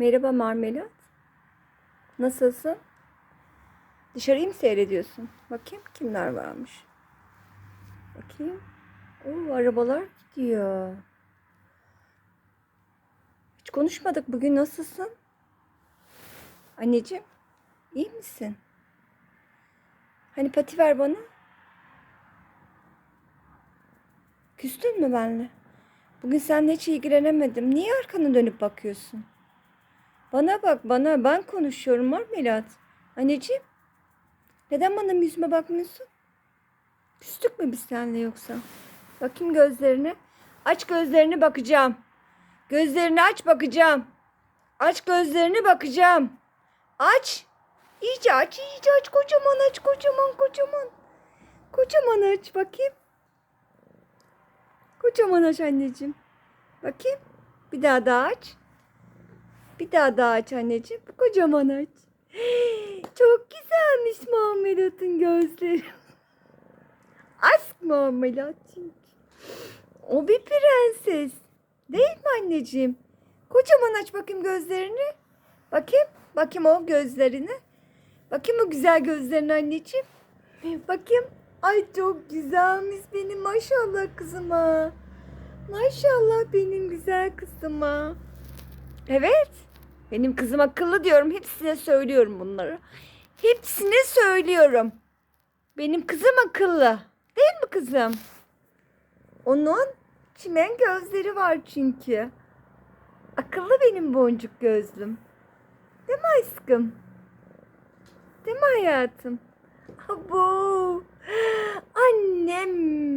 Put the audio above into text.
Merhaba Marmelat. Nasılsın? Dışarıyı mı seyrediyorsun? Bakayım kimler varmış. Bakayım. Oo, arabalar gidiyor. Hiç konuşmadık bugün. Nasılsın? Anneciğim, iyi misin? Hani pati ver bana. Küstün mü benimle? Bugün seninle hiç ilgilenemedim. Niye arkana dönüp bakıyorsun? Bana bak bana. Ben konuşuyorum Marmelat. Anneciğim. Neden bana yüzüme bakmıyorsun? Küstük mü biz seninle yoksa? Bakayım gözlerini. Aç gözlerini bakacağım. Gözlerini aç bakacağım. Aç gözlerini bakacağım. Aç. İyice aç, iyice aç. Kocaman aç, kocaman, kocaman. Kocaman aç bakayım. Kocaman aç anneciğim. Bakayım. Bir daha daha aç. Bir daha daha aç anneciğim. Kocaman aç. Çok güzelmiş Muhammed'in gözleri. Aşk Muhammed çünkü. O bir prenses. Değil mi anneciğim? Kocaman aç bakayım gözlerini. Bakayım. Bakayım o gözlerini. Bakayım o güzel gözlerini anneciğim. Bakayım. Ay çok güzelmiş benim maşallah kızıma. Maşallah benim güzel kızıma. Evet. Benim kızım akıllı diyorum. Hepsine söylüyorum bunları. Hepsine söylüyorum. Benim kızım akıllı. Değil mi kızım? Onun çimen gözleri var çünkü. Akıllı benim boncuk gözlüm. Değil mi aşkım? Değil mi hayatım? Abo. Annem.